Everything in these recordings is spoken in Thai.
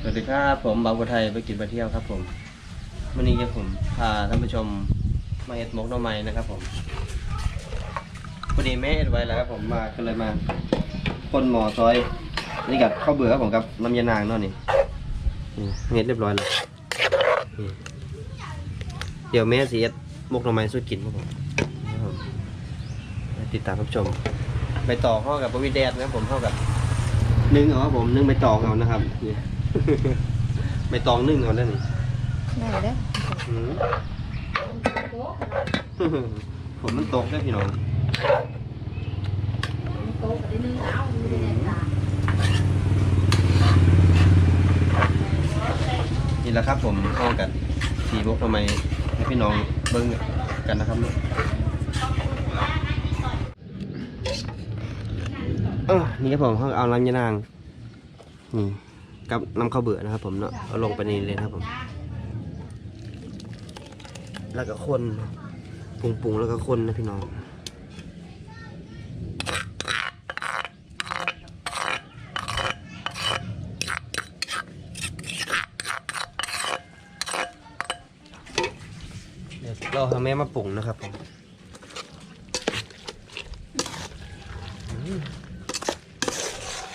สวัสดีครับผมบางบัวไทยไปกินไปเที่ยวครับผมวันนี้ผมพาท่านผู้ชมมาเอ็ดมกหน่อไม้นะครับผมพอดีแม่เอ็ดไว้แล้วครับผมมาก็เลยมาคนหมอซอยนี่กับข้าวเบื่อครับผมกับน้ำยานางเนาะนี่นี่เฮ็ดเรียบร้อยแล้วเดี๋ยวแม่สิเอ็ดมกหน่อไม้สู้กินครับผมนะครับผมติดตามรับชมใบตองเข้ากับบะหมี่แดดนะครับผมเข้ากับนึ่งเอาครับผมนึ่งใบตอเอานะครับ นี่ใบตองนึ่งเอาแล้วนี่ได้เด้ออืมผมมันตกได้อพี่น้องนี่แหละครับผมเข้ากันสีบกทำไมให้พี่น้องเบิ้งกันนะครับเออนี่ครับผมเขาเอาลำยานางนี่ กับน้ำข้าวเบื่อนะครับ ผมเนาะเอาลงไปนี่เลยนะครับผม แล้วก็คนปรุงปรุงๆแล้วก็คนนะพี่น้องเดี๋ยวเราทำแม่มาปรุงนะครับผม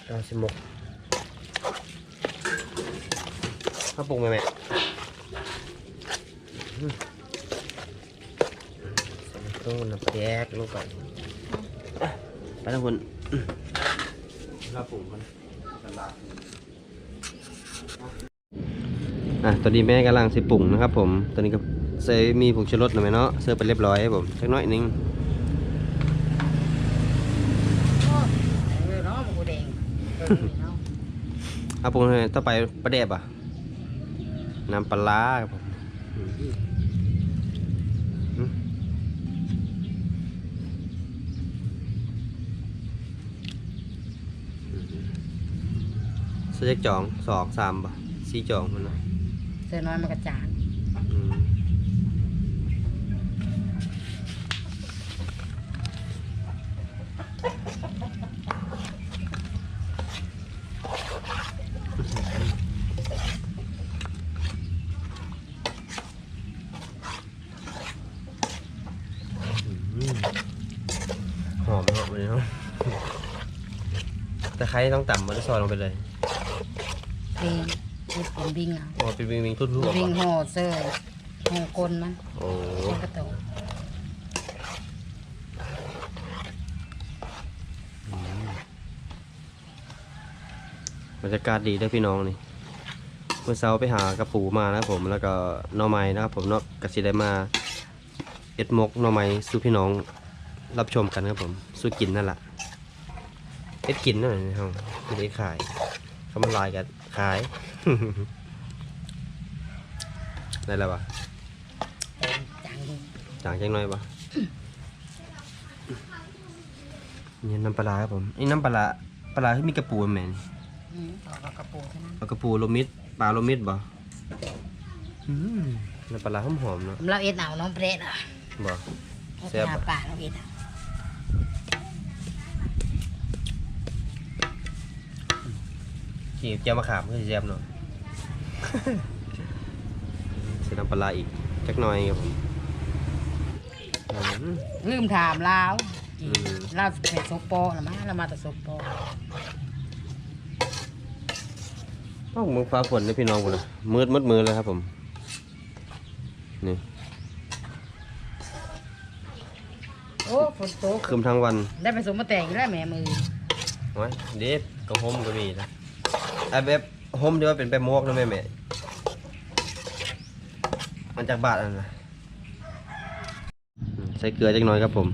เราสิมก มาปรุงไหมแม่ใส่ตู้น้ำแยกลงไปอะไปทุกคนลาปุ่มกันอะตอนนี้แม่กำลังสิปรุงนะครับ ผม ตอนนี้ก็ใส่มีผงชูรสหน่อยไหมเนาะเสิร์ฟไปเรียบร้อยครับผมสักหน่อยหนึงเออเนาะมันกูแดงเออเนาะเอาปรุงให้ต่อไปปลาแดบอะ น้ำปลาครับผมอืมอืมเสียจองสองสามป่ะสี่จองมันนะเสื้อน้อยมันกระจาง อืมหอมเนาะวันนี้เนาะตะไคร้ต้องต่ำมันจะซอยลงไปเลยบิงเฮ็ดเป็นบิงเอาอ๋อเป็นวิงวิงทุ่วๆบิงป่ะห่อเสื้อห่อก้นมันโอ้เป็นกระโตกบรรยากาศดีเด้วยพี่น้องนี่เมื่อเช้าไปหากระปูมานะครับผมแล้วก็หน่อไม้นะครับผมเนาะกสิได้มาเอ็ดมกหน่อไม้สู้พี่น้องรับชมกันครับผมสู้กินนั่นแหละ เอ็ดกินนั่นแหละนะครับไม่ได้ขายเขามาลายกันขายได้แล้วปะจางอยู่จางจังหน่อยปะนี่น้ำปลาร้าครับผมนี่น้ำปลาร้าปลาร้าที่มีกระปูแมนอืมเอากับกระปูเท่านั้นเอากระปูโลมิดปลาโลมิดบ่อืมน้ำปลาร้าหอมๆเนาะผมเราเอ็ดเอาน้องเปรตอะบ่เอาแซ่บหาปะป่าเราเอ็ดเอา ขี่เจียวมะขามก็จะแซ่บเนาะใส่น้ำปลาร้าอีกจักหน่อยครับผมอืมลืมถามลาวอืมลาวเป็นโซโปนะมั้งเรามาแต่โซโปเอ้ามือฟ้าฝนนี่พี่น้องผมเลยมืดมืดมือเลยครับผม นี่ โอ้ฝนตกคืมทั้งวัน ได้ไปสมมาแต่งอยู่แล้วแม่มือโอ้ยเด็ดก็ห่มก็มีนะ ไอ้แบบห่มที่ว่าเป็นแบบมวกนะแม่แม่มันจากบาทอันนะอืมใส่เกลือจักหน่อยครับผม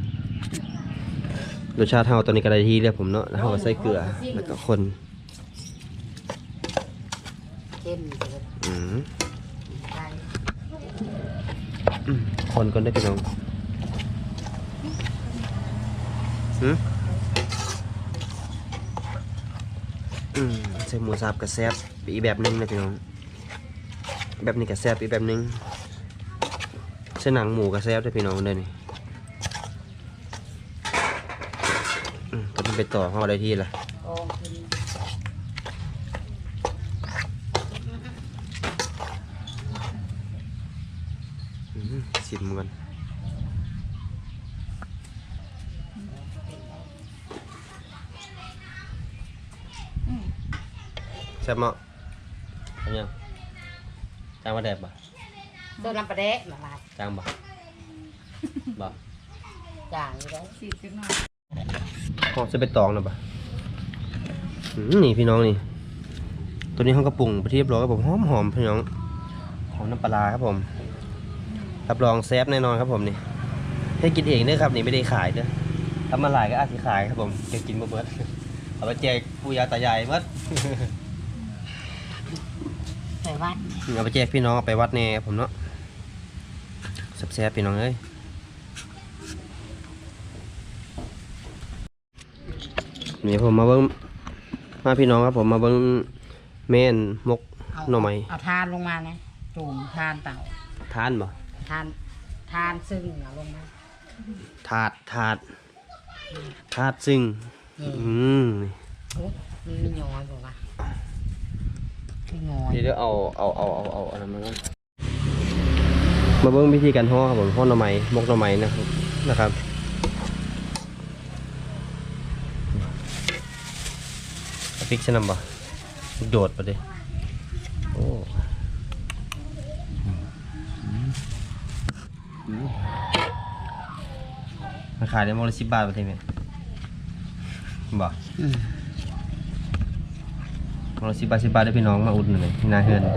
รสชาติเฮาตอนนี้ก็ได้ที่เรียกผมเนาะแล้วเฮาก็ใส่เกลือแล้วก็คนเข้มเกินอืมไปอืมคนก่อนได้พี่น้องหืม ใส่หมูสับกับแซบอีแบบนึงนะพี่น้องแบบนี้กับแซบอีแบบนึงใส่หนังหมูกับแซ่บด้วพี่น้องเลยนี่ตอนนี้ไปต่อเขาได้ที่ละสิบมัน ซ่บเนาะอันยังจางมาแดดบ่โดนน้ำปลาแดะมาลายจางบ่ บ่จางอยู่แล้วสีดจังหน่อยหอมจะไปตองนะบ่อืมนี่พี่น้องนี่ ตัวนี้ห้องกระปุงไปที่เรียบร้อยครับผมหอมหอมๆพี่น้องหอมน้ำปลาร้าครับผม รับรองแซ่บแน่นอนครับผมนี่ให้กินเองเด้อครับนี่ไม่ได้ขายเด้อทำมาหลายก็อาจจะขายครับผมจะกินบ่เบิดเอาไปแจกปู่ย่าตายายเบิด ไปวัดเอาไปแจกพี่น้องเอาไปวัดแน่ครับผมเนาะแซ่บๆพี่น้องเอ้ยนี่ผมมาเบิ่งมาพี่น้องครับผมมาเบิ่งแม่นมกเอาหน่อไม้เอาทานลงมานะจุ่มทานเต่าทานบ่ทานทานซึ่งเอาลงมาถาดถาดถาดซึ่ง นี่อืมนี่โอ้มันมีย้อยบอกว่า มีย้อยเดี๋ยวเดี๋ยวเอาเอาเอาเอาเอาอันนั้นมาก่อนมาเบิ่งวิธีการห่อครับผมห่อหน่อไม้มกหน่อไม้นะครับนะครับเอาพริกชะนำบ่โดดไปดิโอ้อืมอืมมาขายได้มกละสิบบาทไปทีไหมบ่ อืมมกละสิบาทสิบาทได้พี่น้องมาอุดหน่อยที่นาเฮือนนี่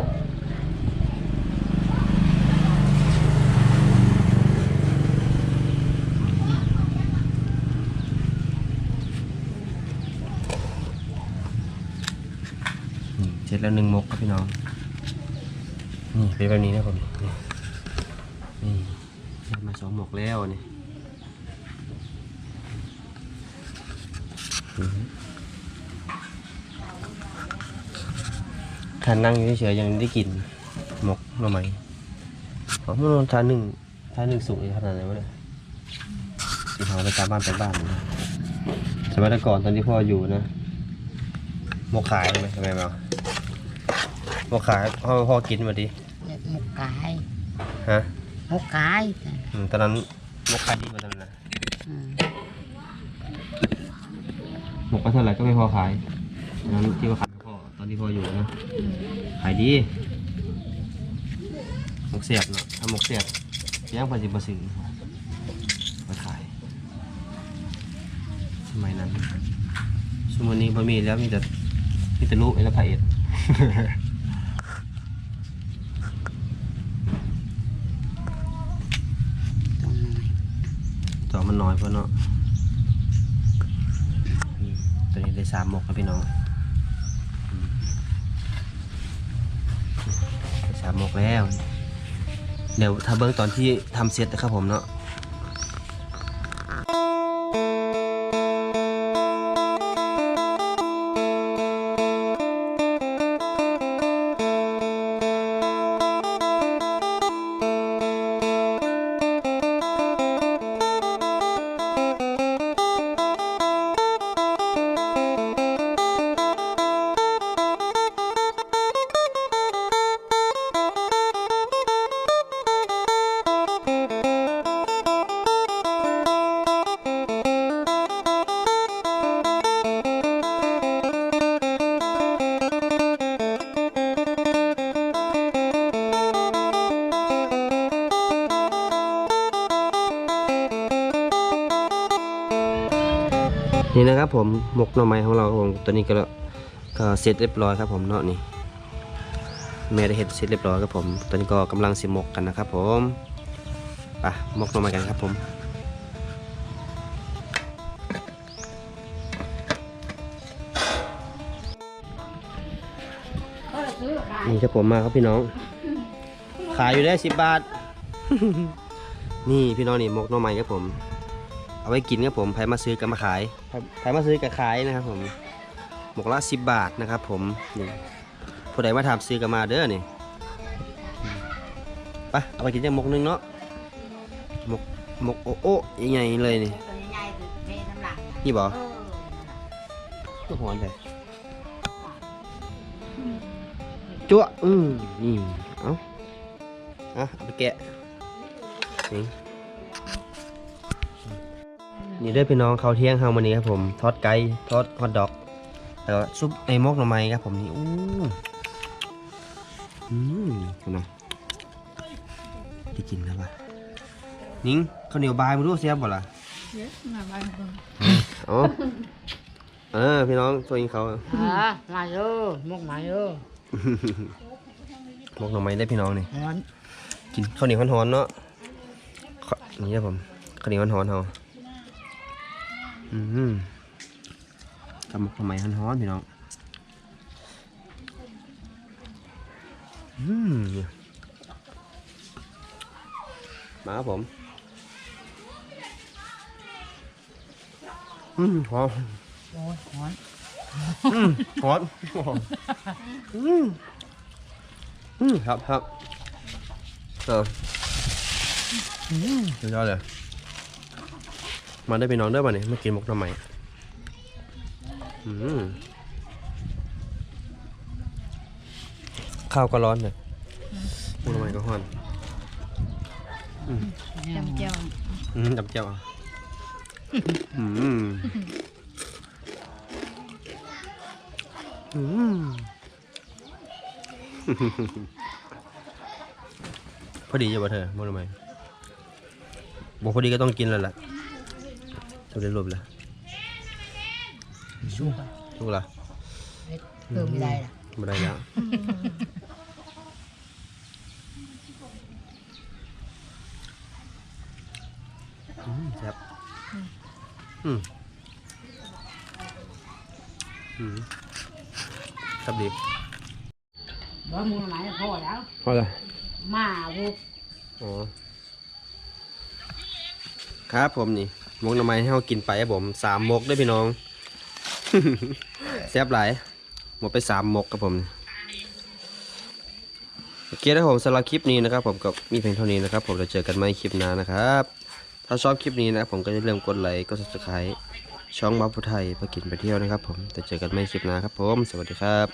เสร็จแล้วหนึ่งมกครับพี่น้อง นี่เป็นแบบนี้นะผมนี่นี่ได้มาสองหมกแล้วนี่อือหือทานนั่งอยู่เฉยๆยังได้กินหมกหน่อไม้อ๋อมันทานหนึ่งทานหนึ่งสุกเลยขนาดไหนวะเนี่ยที่เขาไปตามบ้านไปบ้านนะสมัยแต่ก่อนตอนที่พ่ออยู่นะหมกขายไหมทำไมมาหมกขายพ่อพ่อกินมาดิเนี่ยหมกกายฮะหมกกายอืมตอนนั้นหมกขายดีกว่าตอนนั้นนะอืมหมกก็เท่าไหร่ก็ไม่พอขายตอนนั้นที่ว่าขายไม่ พออยู่นะขายดีหมกเสียบเนาะถ้าหมกเสียบย่างพอจิบซื้อมาขายสมัยนั้นสมัยนี้บะมีแล้วมีแต่มีแต่ลูกไอ้ละไผ่เอ็ดตรงน้อมันน้อยเพราะเนาะตัวนี้ได้สามหมกครับพี่น้องอืมได้ สามหมกแล้ว เดี๋ยวถ้าเบิ้งตอนที่ทำเสร็จนะครับผมเนาะ นี่นะครับผมหมกหน่อไม้ของเราผมตัวนี้ก็ก็เสร็จเรียบร้อยครับผมเนาะนี่แม่ได้เห็ดเสร็จเรียบร้อยครับผมตอนนี้ก็กำลังสิหมกกันนะครับผมไปหมกหน่อไม้กันครับผมนี่ครับผมมาครับพี่น้อง ขายอยู่ได้สิบบาท นี่พี่น้องนี่หมกหน่อไม้ครับผม เอาไว้กินครับผมใครมาซื้อก็มาขายใครมาซื้อก็ขายนะครับผมหมกละสิบบาทนะครับ ผมนี่ผู้ใดมาถามซื้อก็มาเด้อนี่อืมไปเอาไปกินจังหมกหนึงเนาะหมกหมกโอ้โอ้ใหญ่ๆเลยนี่ตัวใหญ่ๆคือเมน้ำหลังนี่บ่เออก็หอนเลยจั่วอืมนี่เอาเอาเอาไปแกะนี่ นี่เด้อพี่น้องเขาวเที่ยงเฮาวันนี้ครับผมทอดไก่ทอดฮอทดอกแล้วก็ซุปไอ้มกหน่อไม้ครับผมนี่อู้อืมคุณนะได้กินแล้วปะนิ้งข้าวเหนียวบายมาดูเสียบบ่ล่ะเยอะมาบ้านคนอ๋อเออพี่น้องตัวเองเขาอ่ามาเยอะมุกมาเยอะมกหน่อไม้ได้พี่น้องนี่ร้อนกินข้าวเหนียวร้อนๆเนาะข้าวนี่ครับผมข้าวเหนียวร้อนๆเฮา อืมกับหมกหน่อไม้ร้อนพี่น้องอืมมาครับผมอืมหอมโอ้ยร้อนอืมหอมหอมอืมอืมครับครับเอออืมสุดยอดเลย มาได้ไปนอนด้วยป่ะเนี่ยมากินหมกหน่อไม้อืมข้าวก็ร้อนเลยหมกหน่อไม้ก็ร้อนจำเจ้าอืมจับเจ้าอะอืมอืมพอดีอยู่ป่ะเธอหมกหน่อไม้บอกพอดีก็ต้องกินแล้วแหละ ตัวเรียนรวมแล้วชูกันถูกละเพิ่มไม่ได้ละไม่ได้แล้วอืมครับอืมอืมครับดีบ่มุกมาพอแล้วพอละมาบุกอ๋อครับผมนี่ มกหน่อไม้ให้เรากินไปครับผมสามมกด้วยพี่น้อง แซ่บหลายหมดไปสามมกครับผมโอเคนะผมสำหรับคลิปนี้นะครับ ผมก็มีเพียงเท่านี้นะครับ ผมจะเจอกันใหม่คลิปหน้านะครับ ถ้าชอบคลิปนี้นะผมก็จะเริ่มกดไลค์กด subscribe ช่องบัฟฟูไทยไปกินไปเที่ยวนะครับ ผมจะเจอกันใหม่คลิปหน้าครับ ผม สวัสดีครับ